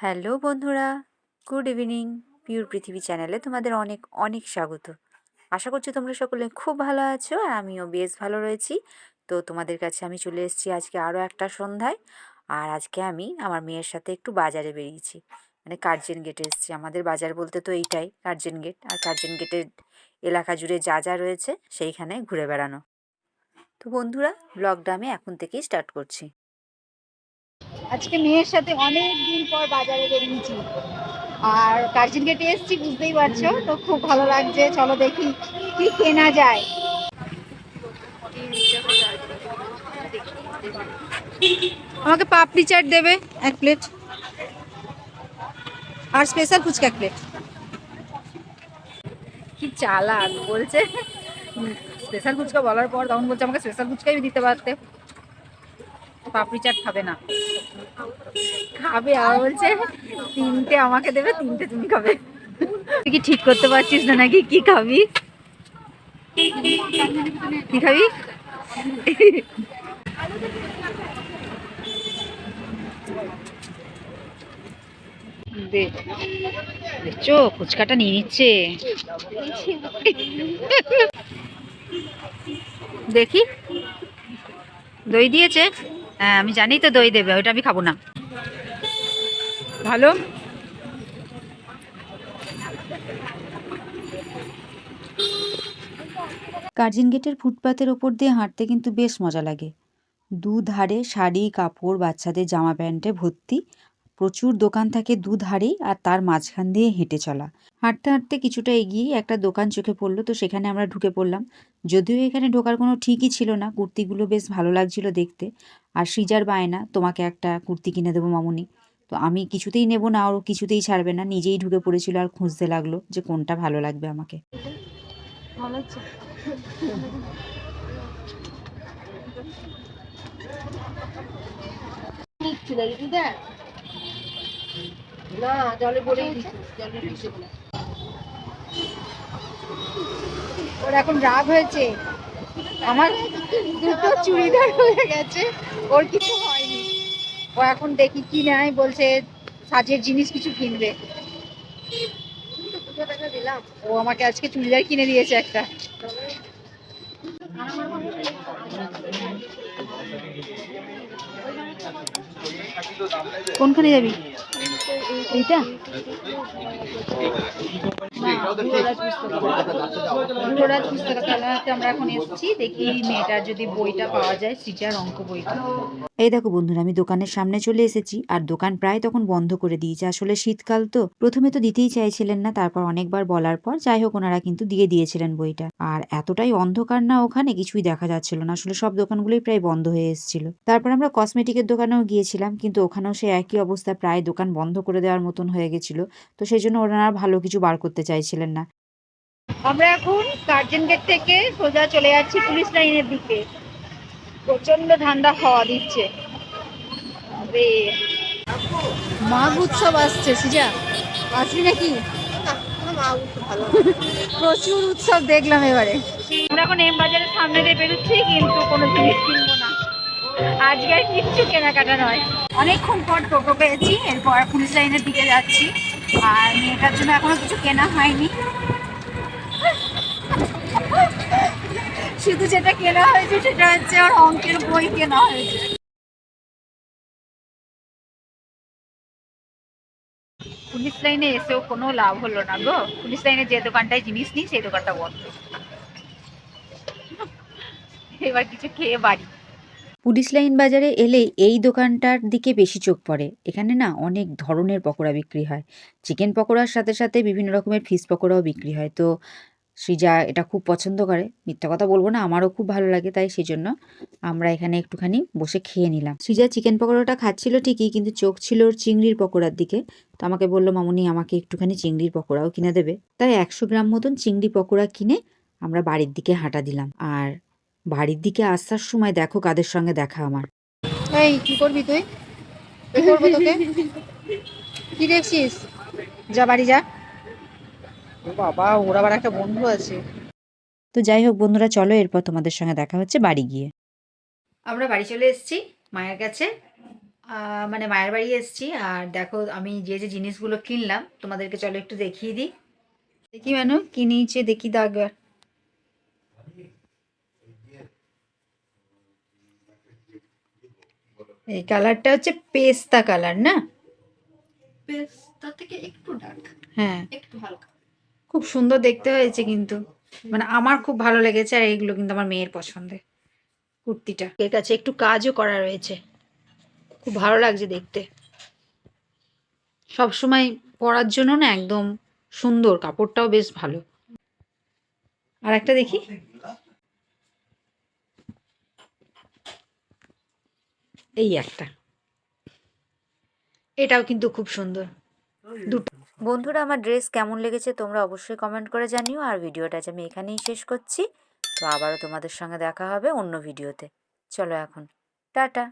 Hello বন্ধুরা, good evening. Pure পৃথিবী চ্যানেলে তোমাদের অনেক অনেক স্বাগত। আশা করছি তোমরা সকলে খুব ভালো আছো আর আমিও বেশ ভালো রয়েছি। তো তোমাদের কাছে আমি চলে এসেছি আজকে আরও একটা সন্ধ্যায় আর আজকে আমি আমার মেয়ের সাথে একটু বাজারে বেরিয়েছি। মানে কার্জেন গেটে এসেছি। আমাদের বাজার বলতে তো এইটাই, কার্জেন গেট আর কার্জেন গেটের এলাকা জুড়ে যা যা রয়েছে সেইখানে ঘুরে বেড়ানো। তো বন্ধুরা ব্লগটা আমি এখন থেকেই স্টার্ট করছি। আজকে মেয়ের সাথে অনেক দিন পর বাজারে বেরিয়েছি। আর কার্জন গেটে এসেছি, বুঝতেই পারছ? তো খুব ভালো লাগছে। চলো দেখি কি কেনা যায়। আমাকে পাপড়ি চাট দেবে এক প্লেট। আর স্পেশাল ফুচকা এক প্লেট। কি চালাক বলছে। স্পেশাল ফুচকা বলার পর তখন বলছে আমাকে স্পেশাল ফুচকাই দিতে পারতে। পাপড়ি চাট খাবে না। খাবে আর বলছে, তিনটে আমাকে দেবে, তিনটে তুমি খাবে। তুই কি ঠিক করতে পারছিস না নাকি? কি খাবি? কি খাবি? দেখছ ফুচকাটা নিয়ে নিচ্ছে। দেখি। দই দিয়েছে। হ্যাঁ আমি জানি তো দই দেবে ওইটা আমি খাব না। ভালো? কার্জন গেটের ফুটপাতের ওপর দিয়ে হাঁটতে কিন্তু বেশ মজা লাগে। দুধারে শাড়ি কাপড় বাচ্চাদের জামা প্যান্টে ভর্তি প্রচুর দোকান থাকে দুধারেই আর তার মাঝখান দিয়ে হেঁটে চলা। হাঁটতে হাঁটতে কিছুটা এগিয়ে একটা দোকান চোখে পড়ল তো সেখানে আমরা ঢুকে পড়লাম। যদিও এখানে ঢোকার কোনো ঠিকই ছিল না কুর্তিগুলো বেশ ভালো লাগছিল দেখতে। আর সৃজার বায়না তোমাকে একটা কুর্তি কিনে দেবো মামুনি। তো আমি কিছুতেই নেব না আর ও কিছুতেই ছাড়বে না নিজেই ঢুকে পড়েছিল আর খুঁজতে লাগল যে কোনটা ভালো লাগবে আমাকে। ভালো না, জলে পড়েই ওর এখন রাগ হয়েছে। আমার দুটো চুড়িদার হয়ে গেছে, ওর কিছু হয়নি। ও এখন দেখি কি নেয়, বলছে সাজের জিনিস কিছু কিনবে। ও আমাকে আজকে চুড়িদার কিনে দিয়েছে একটা। কোনখানে যাবি? এইটা? পুস্তকালয়তে আমরা এখন এসেছি দেখি মেয়েটার যদি বইটা পাওয়া যায় সিটার অঙ্ক বইটা। এই দেখো বন্ধুরা আমি দোকানের সামনে চলে এসেছি আর দোকান প্রায় তখন বন্ধ করে দিয়েছে। আসলে শীতকাল তো প্রথমে তো দিতেই চাইছিলেন না তারপর অনেকবার বলার পর যাই হোক ওনারা কিন্তু দিয়ে দিয়েছিলেন বইটা। আর এতটাই অন্ধকার না ওখানে কিছুই দেখা যাচ্ছিল না। আসলে সব দোকানগুলোই প্রায় বন্ধ হয়ে এসেছিল। তারপর আমরা কসমেটিকের দোকানেও গিয়েছিলাম কিন্তু ওখানেও সে একই অবস্থা প্রায় দোকান বন্ধ করে দেওয়ার মতন হয়ে গেছিল। তো সেই জন্য ওনারা ভালো কিছু বার করতে চাইছিলেন না। আমরা এখন কার্জন গেট থেকে সোজা চলে যাচ্ছি পুলিশ লাইনের দিকে। প্রচণ্ড ঠান্ডা হাওয়া দিচ্ছে। আরে। মাঘ উৎসব আসছে সিজা। আসবি নাকি? প্রচুর উৎসব দেখলাম এবারে। আমরা এখন এম বাজারের সামনে দিয়ে বেরোচ্ছি কিন্তু কোনো জিনিস কিনবো না। আজকে আর কিচ্ছু কেনাকাটা নয়। অনেকক্ষণ পর টোটো পেয়েছি এরপর পুলিশ লাইনের দিকে যাচ্ছি। আর মেয়েটার জন্য এখনও কিছু কেনা হয়নি। শুধু যেটা কেনা হয়েছে সেটা হচ্ছে ওর অঙ্কের বই কেনা হয়েছে। পুলিশ লাইনে এসেও কোনো লাভ হলো না গো। পুলিশ লাইনে যে দোকানটায় জিনিস নিই সেই দোকানটা বন্ধ। এবার কিছু খেয়ে বাড়ি। পুলিশ লাইন বাজারে এলে এই দোকানটার দিকে বেশি চোখ পড়ে। এখানে না অনেক ধরনের পকোড়া বিক্রি হয়। চিকেন পকোড়ার সাথে সাথে বিভিন্ন রকমের ফিশ পকোড়াও বিক্রি হয়। তো সৃজা এটা খুব পছন্দ করে। মিথ্যা কথা বলব না, আমারও খুব ভালো লাগে তাই সেই জন্য আমরা এখানে একটুখানি বসে খেয়ে নিলাম। সৃজা চিকেন পকোড়াটা খাচ্ছিল ঠিকই, কিন্তু চোখ ছিল ওর চিংড়ির পকোড়ার দিকে। তো আমাকে বলল, মামুনি, আমাকে একটুখানি চিংড়ির পকোড়াও কিনে দেবে। তাই একশো গ্রাম মতন চিংড়ি পকোড়া কিনে আমরা বাড়ির দিকে হাঁটা দিলাম। আর বাড়ির দিকে আসার সময় দেখো কাদের সঙ্গে দেখা আমার। এই, কি করবি তুই? কি করব তোকে? কি দেখছিস? যা বাড়ি যা। বাবা ওর আবার একটা বন্ধু আছে। তো যাই হোক বন্ধুরা চলো এরপর তোমাদের সঙ্গে দেখা হচ্ছে বাড়ি গিয়ে। আমরা বাড়ি চলে এসেছি মায়ের কাছে। আহ, মানে মায়ের বাড়ি এসেছি আর দেখো আমি যে যে জিনিসগুলো কিনলাম তোমাদেরকে চলো একটু দেখিয়ে দিই। দেখি মেনু কি নিয়েছে দেখি দাও একবার। এই কালারটা হচ্ছে পেস্তা কালার না? পেস্তা থেকে একটু ডার্ক হ্যাঁ। একটু হালকা। খুব সুন্দর দেখতে হয়েছে কিন্তু। মানে আমার খুব ভালো লেগেছে আর এইগুলো কিন্তু আমার মেয়ের পছন্দের কুর্তিটা। এর কাছে একটু কাজও করা রয়েছে। খুব ভালো লাগছে দেখতে। সব সময় পরার জন্য না একদম সুন্দর কাপড়টাও বেশ ভালো। আর একটা দেখি। এই একটা। এটাও কিন্তু খুব সুন্দর। দুটো। বন্ধুরা, আমার ড্রেস কেমন লেগেছে তোমরা অবশ্যই কমেন্ট করে জানিও। আর ভিডিওটা আজ আমি এখানেই শেষ করছি। তো আবারও তোমাদের সঙ্গে দেখা হবে অন্য ভিডিওতে। চলো এখন। টাটা।